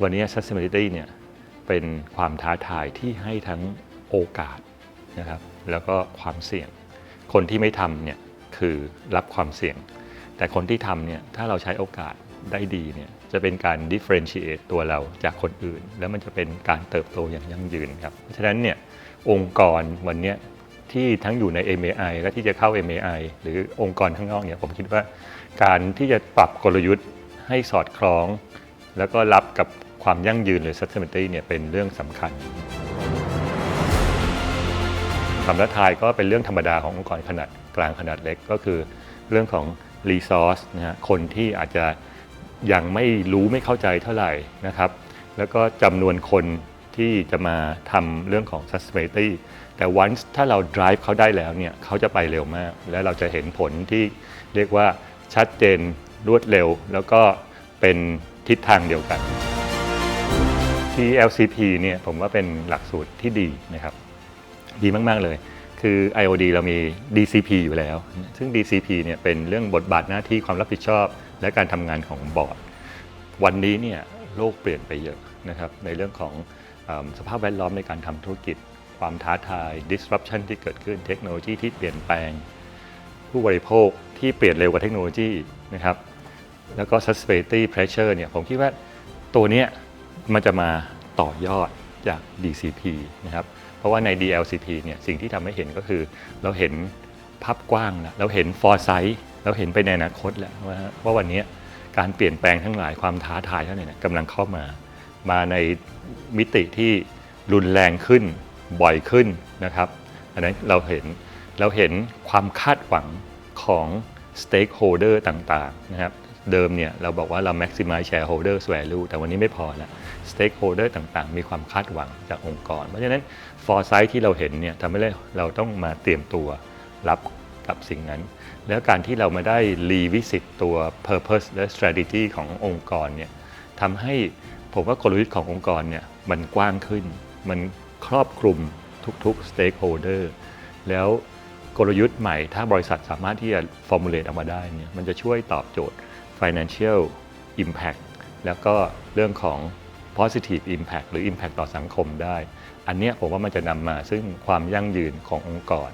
วันนี้ sustainability เนี่ยเป็นความท้าทายที่ให้ทั้งโอกาสนะครับแล้วก็ความเสี่ยง คนที่ไม่ทำเนี่ยคือรับความเสี่ยง แต่คนที่ทำเนี่ยถ้าเราใช้โอกาสได้ดีเนี่ยจะเป็นการ differentiate ตัวเราจากคนอื่น แล้วมันจะเป็นการเติบโตอย่างยั่งยืนครับเพราะฉะนั้นเนี่ยองค์กรวันนี้ที่ทั้งอยู่ใน MAI และที่จะเข้า MAI หรือองค์กรข้างนอกเนี่ยผมคิดว่า การที่จะปรับกลยุทธ์ให้สอดคล้อง แล้วก็รับกับความยั่งยืนหรือ sustainability เนี่ยเป็นเรื่องสำคัญความท้าทายก็เป็นเรื่องธรรมดาขององค์กรขนาดกลางขนาดเล็กก็คือเรื่องของ resource นะฮะคนที่อาจจะยังไม่รู้ไม่เข้าใจเท่าไหร่นะครับ แล้วก็จำนวนคนที่จะมาทำเรื่องของ sustainability แต่ once ถ้าเรา drive เขาได้แล้วเนี่ยเขาจะไปเร็วมาก และเราจะเห็นผลที่เรียกว่าชัดเจนรวดเร็ว แล้วก็เป็น ทิศทางเดียวกันที่ LCP เนี่ยผมว่าเป็นหลักสูตรที่ดีนะครับ ดีมาก ๆ เลย คือ IOD เรามี DCP อยู่แล้ว ซึ่ง DCP เนี่ยเป็นเรื่องบทบาทหน้าที่ความรับผิดชอบ และการทำงานของบอร์ด วันนี้เนี่ยโลกเปลี่ยนไปเยอะนะครับ ในเรื่องของอสภาพแวดล้อมในการทำธุรกิจ ความท้าทาย disruption ที่เกิดขึ้นเทคโนโลยีที่เปลี่ยนแปลง ผู้บริโภคที่เปลี่ยนเร็วกว่าเทคโนโลยีนะครับ แล้วก็ sustainability pressure เนี่ยผมคิดว่าตัวเนี้ยมันจะมาต่อยอดจาก DCP นะครับ เพราะว่าใน DLCP เนี่ยสิ่งที่ทำให้เห็นก็คือเราเห็นภาพกว้างแล้วเราเห็น foresight เราเห็นไปในอนาคตแล้วว่าว่าวันนี้การเปลี่ยนแปลงทั้งหลายความท้าทายทั้งหลายเนี่ยกำลังเข้ามา มาในมิติที่รุนแรงขึ้นบ่อยขึ้นนะครับ อันนั้นเราเห็นเราเห็นความคาดหวังของ stakeholder ต่างๆนะครับ เดิมเนี่ยเราบอกว่าเรา maximize shareholders value แต่วันนี้ไม่พอแล้ว stakeholder ต่างๆ มีความคาดหวังจากองค์กร เพราะฉะนั้น foresight ที่เราเห็นเนี่ยทำให้เราต้องมาเตรียมตัวรับกับสิ่งนั้น แล้วการที่เรามาได้ revisit ตัว purpose และ strategy ขององค์กรเนี่ยทำให้ผมว่ากลยุทธ์ขององค์กรเนี่ยมันกว้างขึ้น มันครอบคลุมทุกๆ stakeholder แล้วกลยุทธ์ใหม่ถ้าบริษัทสามารถที่จะ formulate ออกมาได้เนี่ยมันจะช่วยตอบโจทย์ financial impact แล้วก็เรื่องของ positive impact หรือ impact ต่อสังคมได้ อันนี้ผมว่ามันจะนำมาซึ่งความยั่งยืนขององค์กร